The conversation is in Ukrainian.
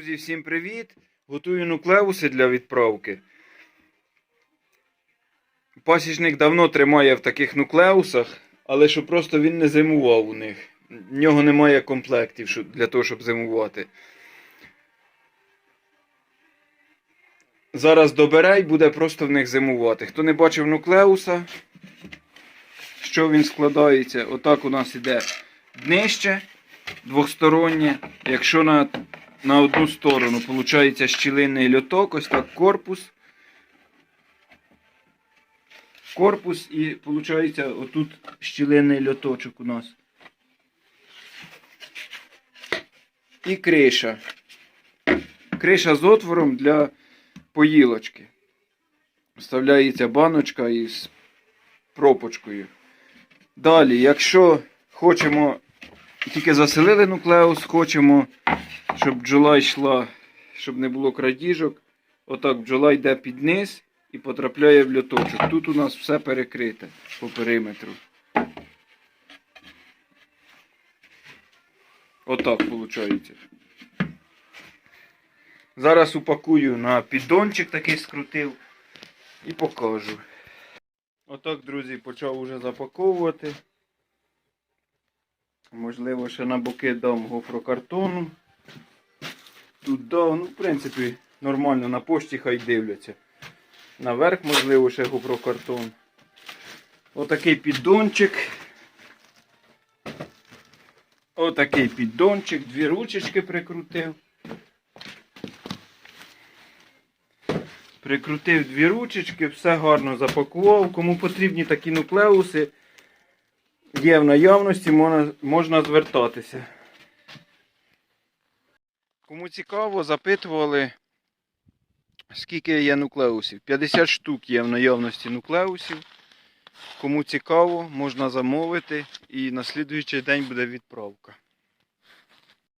Друзі, всім привіт! Готую нуклеуси для відправки. Пасічник давно тримає в таких нуклеусах, але що просто він не зимував у них. В нього немає комплектів для того, щоб зимувати. Зараз добере і буде просто в них зимувати. Хто не бачив нуклеуса, що він складається? Отак у нас іде днище двостороннє. Якщо на на одну сторону виходить щілинний льоток, ось так корпус. Корпус і виходить отут щілинний льоточок у нас. І криша. Криша з отвором для поїлочки. Вставляється баночка із пропочкою. Далі, якщо хочемо, тільки заселили нуклеус, хочемо щоб бджола йшла, щоб не було крадіжок. Отак бджола йде під низ і потрапляє в льоточок. Тут у нас все перекрите по периметру. Отак виходить. Зараз упакую на піддончик такий скрутив і покажу. Отак, друзі, почав уже запаковувати. Можливо, ще на боки дам гофрокартону. Тут да, ну, в принципі, нормально на пошті хай дивляться. Наверх, можливо, ще гофрокартон. Отакий піддончик. Отакий піддончик, дві ручечки прикрутив. Прикрутив дві ручечки, все гарно запакував. Кому потрібні такі нуклеуси, є в наявності, можна, звертатися. Кому цікаво, запитували, скільки є нуклеусів. 50 штук є в наявності нуклеусів. Кому цікаво, можна замовити і на слідуючий день буде відправка.